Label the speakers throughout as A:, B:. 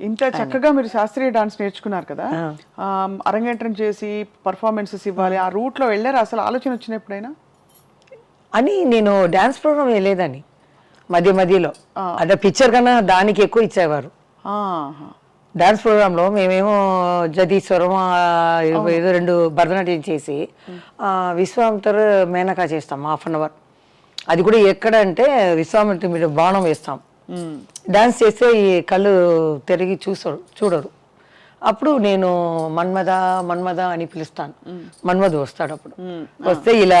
A: ఇంత చక్కగా మీరు శాస్త్రీయ డాన్స్ నేర్చుకున్నారు కదా. అరంగేట్రం చేసి పర్ఫార్మెన్సెస్ ఇవ్వాలి. ఆ. రూట్లో వెళ్ళారు? అసలు ఆలోచన వచ్చిన ఎప్పుడైనా?
B: అని నేను డ్యాన్స్ ప్రోగ్రామ్ వేయలేదని మధ్య మధ్యలో. అదే పిక్చర్ కన్నా దానికి ఎక్కువ ఇచ్చేవారు. డాన్స్ ప్రోగ్రాంలో మేమేమో జదీశ్వరం ఆ, ఏదో రెండు భరతనాట్యం చేసి విశ్వామిత్ర మేనకా చేస్తాం హాఫ్ అన్ అవర్. అది కూడా ఎక్కడ అంటే విశ్వామిత్ర మీద బాణం వేస్తాం. డాన్స్ చేస్తే ఈ కళ్ళు తిరిగి చూసరు చూడరు. అప్పుడు నేను మన్మద మన్మద అని పిలుస్తాను. మన్మధు వస్తాడు అప్పుడు. వస్తే ఇలా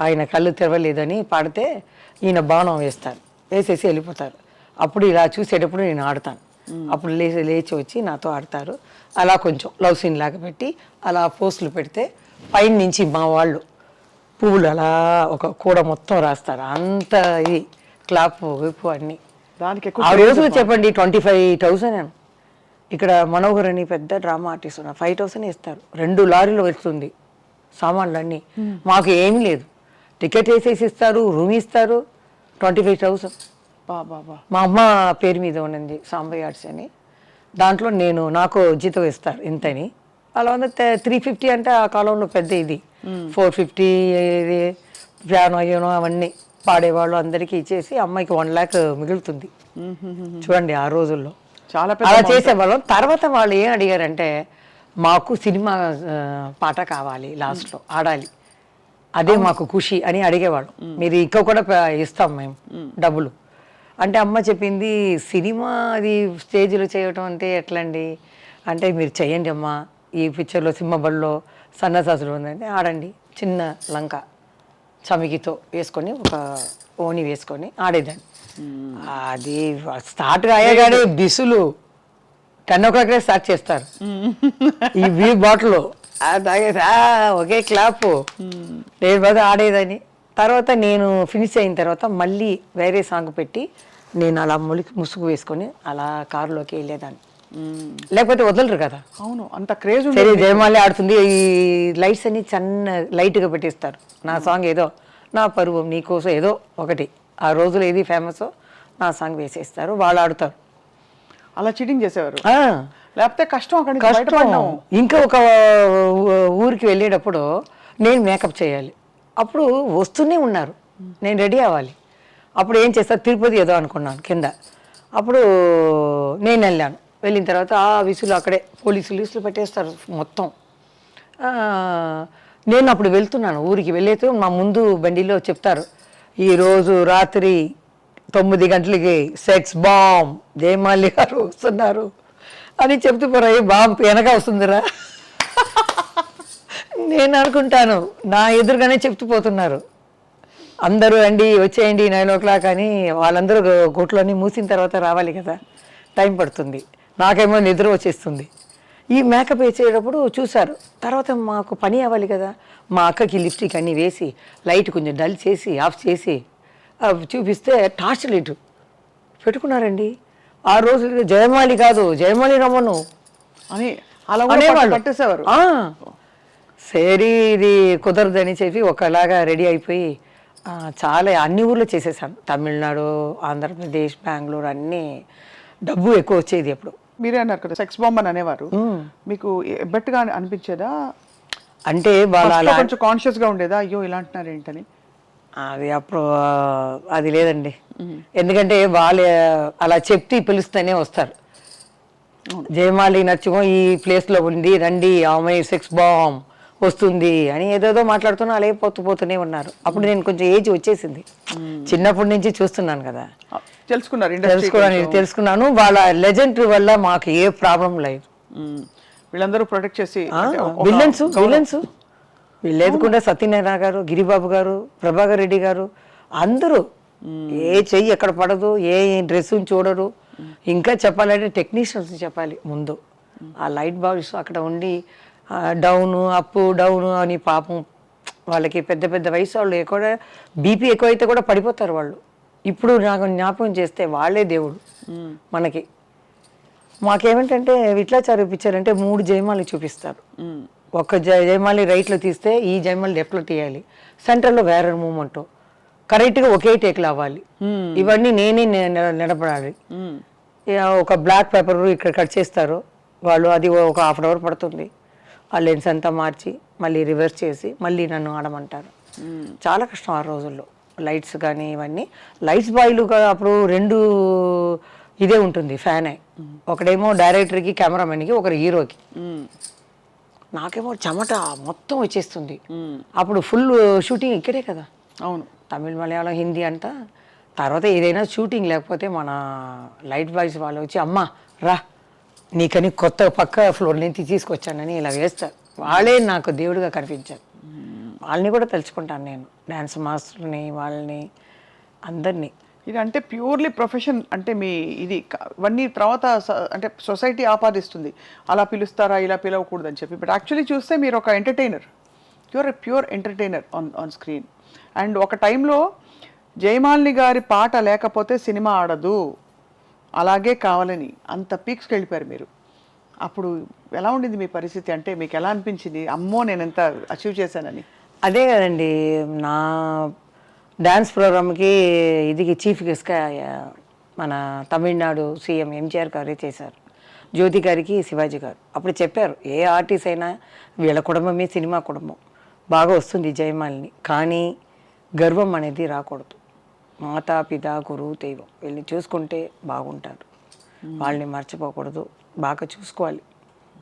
B: ఆయన కళ్ళు తెరవలేదని పాడితే ఈయన బాణం వేస్తారు. వేసేసి వెళ్ళిపోతారు. అప్పుడు ఇలా చూసేటప్పుడు నేను ఆడతాను. అప్పుడు లేచి లేచి వచ్చి నాతో ఆడతారు. అలా కొంచెం లవ్ సీన్ లాగా పెట్టి అలా పోస్టులు పెడితే పైన నుంచి మా వాళ్ళు పువ్వులు అలా ఒక కూడ మొత్తం రాస్తారు. అంత ఇది క్లాప్ వైపు అన్నీ.
A: దానికి
B: ఆ రోజులు చెప్పండి ట్వంటీ ఫైవ్ థౌసండ్ ఇక్కడ మనోహర్ అని పెద్ద డ్రామా ఆర్టిస్ట్ ఉన్నారు. ఫైవ్ థౌసండ్ ఇస్తారు. రెండు లారీలు వస్తుంది సామాన్లు అన్నీ మాకు ఏమీ లేదు. టికెట్ వేసేసి ఇస్తారు రూమ్ ఇస్తారు ట్వంటీ ఫైవ్ థౌసండ్
A: బా బా బా.
B: మా అమ్మ పేరు మీద ఉన్నది సాంబయ్య ఆర్ట్స్ అని. దాంట్లో నేను నాకు జీతం ఇస్తారు ఇంతని. అలా ఉంది త్రీ ఫిఫ్టీ అంటే ఆ కాలంలో పెద్ద ఇది. ఫోర్ ఫిఫ్టీ ఇది పియానో యూనో అవన్నీ. పాడేవాళ్ళు అందరికీ ఇచ్చేసి అమ్మాయికి వన్ ల్యాక్ మిగులుతుంది. చూడండి ఆ రోజుల్లో.
A: చాలా
B: అలా చేసేవాళ్ళం. తర్వాత వాళ్ళు ఏం అడిగారంటే మాకు సినిమా పాట కావాలి లాస్ట్లో ఆడాలి. అదే మాకు ఖుషి అని అడిగేవాళ్ళు. మీరు ఇంకా కూడా ఇస్తాం మేము డబ్బులు. అంటే అమ్మ చెప్పింది సినిమా అది స్టేజ్లో చేయటం అంటే ఎట్లండి? అంటే మీరు చెయ్యండి అమ్మా ఈ పిక్చర్లో సింహబడిలో సన్నసాసులు ఉందంటే ఆడండి చిన్న లంక. చమికితో వేసుకొని ఒక ఓని వేసుకొని ఆడేదాన్ని. అది స్టార్ట్ అయ్యగానే బిసులు టెన్ ఓ క్లాక్ స్టార్ట్ చేస్తారు. ఈ వీ బాటిల్ తాగేసి "ఆ, ఒకే క్లాప్. నేను బాగా ఆడేదని తర్వాత నేను ఫినిష్ అయిన తర్వాత మళ్ళీ వేరే సాంగ్ పెట్టి నేను అలా ములికి ముసుగు వేసుకొని అలా కారులోకి వెళ్ళేదాన్ని. లేకపోతే వదలరు కదా.
A: అవును అంత క్రేజ్
B: సరే జయమాలి ఆడుతుంది. ఈ లైట్స్ అన్ని చిన్న లైట్గా పెట్టిస్తారు. నా సాంగ్ ఏదో నా పరువం నీకోసం ఏదో ఒకటి. ఆ రోజులు ఏది ఫేమస్ నా సాంగ్ వేసేస్తారు వాళ్ళు ఆడుతారు.
A: అలా చీటింగ్ చేసేవారు? లేకపోతే కష్టం అక్కడి
B: కష్టం. ఇంకా ఒక ఊరికి వెళ్ళేటప్పుడు నేను మేకప్ చేయాలి. అప్పుడు వస్తూనే ఉన్నారు. నేను రెడీ అవ్వాలి. అప్పుడు ఏం చేస్తా తిరుపతి ఏదో అనుకున్నాను కింద. అప్పుడు నేను వెళ్ళాను. వెళ్ళిన తర్వాత ఆ విసులు అక్కడే పోలీసులు విసులు పెట్టేస్తారు మొత్తం. నేను అప్పుడు వెళ్తున్నాను ఊరికి వెళ్ళేతో మా ముందు బండిలో చెప్తారు ఈరోజు రాత్రి తొమ్మిది గంటలకి సెక్స్ బాంబ్ జయమాలి గారు వస్తున్నారు అని చెప్తూ పోరా బాంబ్ వెనక వస్తుందిరా. నేను అనుకుంటాను నా ఎదురుగానే చెప్తూ పోతున్నారు. అందరూ రండి వచ్చేయండి నైన్ ఓ క్లాక్ అని వాళ్ళందరూ గుట్లన్నీ మూసిన తర్వాత రావాలి కదా టైం పడుతుంది. నాకేమో నిద్ర వచ్చేస్తుంది. ఈ మేకప్ వేసేటప్పుడు చూశారు. తర్వాత మాకు పని అవ్వాలి కదా. మా అక్కకి లిప్స్టిక్ అన్నీ వేసి లైట్ కొంచెం డల్ చేసి ఆఫ్ చేసి చూపిస్తే టార్చ్ లైట్ పెట్టుకున్నారండి. ఆ రోజు జయమాలి కాదు జయమాలి రమ్మను
A: అని అలా
B: అనేవాళ్ళు.
A: పట్టేసేవారు.
B: సరే ఇది కుదరదని చెప్పి ఒకలాగా రెడీ అయిపోయి చాలా అన్ని ఊర్లో చేసేసాను తమిళనాడు ఆంధ్రప్రదేశ్ బెంగళూరు అన్నీ డబ్బు ఎక్కువ వచ్చేది అప్పుడు.
A: మీరే అన్నారు కదా సెక్స్ బాంబ్ అని అనేవారు మీకు ఎబ్బట్టుగా అనిపించేదా?
B: అంటే వాళ్ళ
A: కొంచెం కాన్షియస్గా ఉండేదా? అయ్యో ఇలా అంటున్నారు ఏంటని?
B: అది అప్పుడు అది లేదండి. ఎందుకంటే వాళ్ళు అలా చెప్తే పిలుస్తూనే వస్తారు. జయమాలి నచ్చుకో ఈ ప్లేస్లో ఉంది రండి ఆమె సెక్స్ బాంబ్. వస్తుంది అని ఏదేదో మాట్లాడుతున్నా అలాగే పోతూ పోతూనే ఉన్నారు. అప్పుడు నేను కొంచెం ఏజ్ వచ్చేసింది. చిన్నప్పటి నుంచి చూస్తున్నాను కదా.
A: తెలుసుకున్నారు
B: తెలుసుకోవడానికి తెలుసుకున్నాను వాళ్ళ లెజెండ్ వల్ల మాకు ఏ ప్రాబ్లం లేదు.
A: వీళ్ళందరూ ప్రొటెక్ట్ చేసి
B: విలన్స్ విలన్స్ లేదుకుండా సత్యనారాయణ గారు గిరిబాబు గారు ప్రభాకర్ రెడ్డి గారు అందరూ. ఏ చెయ్యి ఎక్కడ పడదు ఏ డ్రెస్ చూడరు. ఇంకా చెప్పాలంటే టెక్నీషియన్స్ చెప్పాలి ముందు. ఆ లైట్ బాక్స్ అక్కడ ఉండి డౌన్ అప్ డౌన్ అని పాపం వాళ్ళకి పెద్ద పెద్ద వయసు వాళ్ళు ఎక్కువ బీపీ ఎక్కువ అయితే కూడా పడిపోతారు వాళ్ళు. ఇప్పుడు నాకు జ్ఞాపకం చేస్తే వాళ్ళే దేవుడు మనకి. మాకేమిటంటే విట్లాచారు పిక్చర్ అంటే మూడు జయమాలు చూపిస్తారు.
A: మ్మ్.
B: ఒక జయ జయమాలి రైట్లో తీస్తే ఈ జయమాలి లెఫ్ట్లో తీయాలి. సెంటర్లో వేరే మూమెంట్. కరెక్ట్గా ఒకే టేక్లో అవ్వాలి. ఇవన్నీ నేనే నిలబడాలి. ఒక బ్లాక్ పేపర్ ఇక్కడ కట్ చేస్తారు. వాళ్ళు అది ఒక హాఫ్ అన్ అవర్ పడుతుంది. ఆ లెన్స్ అంతా మార్చి మళ్ళీ రివర్స్ చేసి మళ్ళీ నన్ను ఆడమంటారు. చాలా కష్టం ఆ రోజుల్లో. లైట్స్ కానీ ఇవన్నీ. లైట్స్ బాయ్లు గా- అప్పుడు రెండు ఇదే ఉంటుంది ఫ్యానే. ఒకడేమో డైరెక్టర్కి కెమెరామెన్కి ఒకరు హీరోకి. నాకేమో చెమట మొత్తం వచ్చేస్తుంది. అప్పుడు ఫుల్ షూటింగ్ ఇక్కడే కదా.
A: అవును.
B: తమిళ్ మలయాళం హిందీ అంతా. తర్వాత ఏదైనా షూటింగ్ లేకపోతే మన లైట్ బాయ్స్ వాళ్ళు వచ్చి అమ్మ రా నీకని కొత్త పక్క ఫ్లోర్ నుంచి తీసుకొచ్చానని ఇలా వేస్తారు. వాళ్ళే నాకు దేవుడిగా కనిపించారు. వాళ్ళని కూడా తలుచుకుంటాను నేను. డ్యాన్స్ మాస్టర్ని వాళ్ళని అందరినీ.
A: ఇది అంటే ప్యూర్లీ ప్రొఫెషన్ అంటే మీ ఇది ఇవన్నీ తర్వాత స- అంటే సొసైటీ ఆపాదిస్తుంది. అలా పిలుస్తారా ఇలా పిలవకూడదు అని చెప్పి. బట్ యాక్చువల్లీ చూస్తే మీరు ఒక entertainer you are a pure entertainer on on screen and ఒక టైంలో జయమాలిని గారి పాట లేకపోతే సినిమా ఆడదు. అలాగే కావాలని అంత పీక్స్కి వెళ్ళిపోయారు మీరు. అప్పుడు ఎలా ఉండింది మీ పరిస్థితి? అంటే మీకు ఎలా అనిపించింది? అమ్మో నేను ఎంత అచీవ్ చేశానని?
B: అదే కదండి నా డ్యాన్స్ ప్రోగ్రామ్కి ఇది చీఫ్ గెస్ట్గా మన తమిళనాడు సీఎం ఎంజీఆర్ గారే చేశారు. జ్యోతి గారికి శివాజీ గారు. అప్పుడు చెప్పారు ఏ ఆర్టిస్ట్ అయినా వీళ్ళ కుటుంబమే సినిమా కుటుంబం. బాగా వస్తుంది జయమాలిని. కానీ గర్వం అనేది రాకూడదు. మాతా పిత గురువు దైవం. వీళ్ళని చూసుకుంటే బాగుంటారు. వాళ్ళని మర్చిపోకూడదు. బాగా చూసుకోవాలి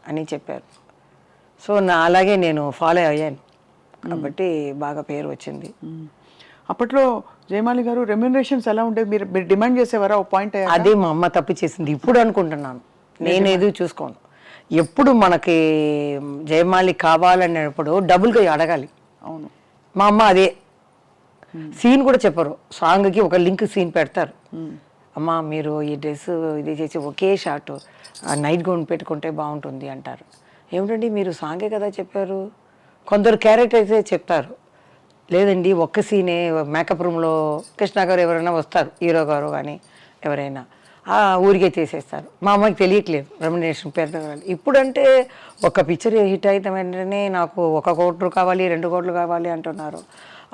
B: అని చెప్పారు. సో నా అలాగే నేను ఫాలో అయ్యాను. కాబట్టి బాగా పేరు వచ్చింది.
A: అప్పట్లో జయమాలి గారు రెమ్యునరేషన్స్ ఎలా ఉండేవి మీరు మీరు డిమాండ్ చేసేవారా? ఓ పాయింట్
B: అదే మా అమ్మ తప్పు చేసింది. ఇప్పుడు అనుకుంటున్నాను. నేను ఏది చూసుకోను. ఎప్పుడు మనకి జయమాలి కావాలనేటప్పుడు డబుల్గా అడగాలి.
A: అవును.
B: మా అమ్మ అదే సీన్ కూడా చెప్పరు. సాంగ్కి ఒక లింక్ సీన్ పెడతారు. అమ్మ మీరు ఈ డ్రెస్ ఇది చేసి ఒకే షార్ట్ నైట్ గౌన్ పెట్టుకుంటే బాగుంటుంది అంటారు. ఏమిటండి మీరు సాంగే కదా చెప్పారు? కొందరు క్యారెక్టర్సే చెప్తారు. లేదండి ఒక్క సీనే మేకప్ రూమ్లో కృష్ణ గారు ఎవరైనా వస్తారు హీరో గారు కానీ ఎవరైనా. ఆ ఊరికే చేసేస్తారు. మా అమ్మకి తెలియట్లేదు రెమ్యునేషన్ పెడతారు ఇప్పుడంటే ఒక పిక్చర్ హిట్ అయితే వెంటనే నాకు ఒక కోట్లు కావాలి రెండు కోట్లు కావాలి అంటున్నారు.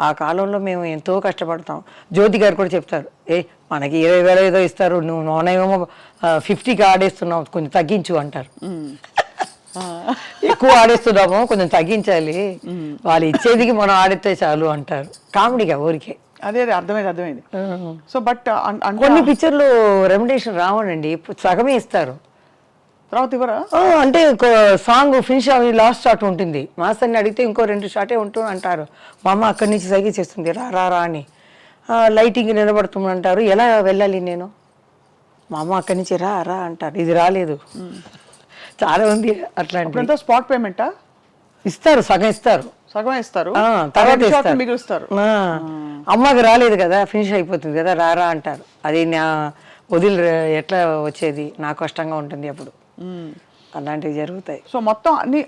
B: ఆ కాలంలో మేము ఎంతో కష్టపడతాం. జ్యోతి గారు కూడా చెప్తారు ఏ మనకి ఇరవై వేల ఏదో ఇస్తారు నువ్వు నోనేమో ఫిఫ్టీకి ఆడేస్తున్నావు కొంచెం తగ్గించు అంటారు. ఎక్కువ ఆడేస్తున్నాము కొంచెం తగ్గించాలి వాళ్ళు ఇచ్చేదికి మనం ఆడితే చాలు అంటారు. కామెడీగా ఊరికే.
A: అదే అదే అర్థమైంది అర్థమైంది. సో బట్
B: కొన్ని పిక్చర్లు రెమ్యునేషన్ రావనండి సగమే ఇస్తారు.
A: తర్వాత ఇవ్వరా?
B: అంటే సాంగ్ ఫినిష్ అవి లాస్ట్ షాట్ ఉంటుంది. మాస్టర్ని అడిగితే ఇంకో రెండు షాటే ఉంటుంది అంటారు. మా అమ్మ అక్కడి నుంచి సైకి చేస్తుంది రా రా రా అని. లైటింగ్ నిలబడుతుంది అంటారు. ఎలా వెళ్ళాలి నేను? మా అమ్మ అక్కడి నుంచి రా రా అంటారు. ఇది రాలేదు. చాలా ఉంది అట్లాంటి
A: ఇప్పుడంతా స్పాట్ పేమెంటా
B: ఇస్తారు సగం ఇస్తారు.
A: సగం ఇస్తారు.
B: తర్వాత.
A: మిగులుస్తారు.
B: అమ్మకి రాలేదు కదా ఫినిష్ అయిపోతుంది కదా రారా అంటారు. అది నా వదిలి ఎట్లా వచ్చేది? నా కష్టంగా ఉంటుంది అప్పుడు. అలాంటివి జరుగుతాయి.
A: సో మొత్తం అన్ని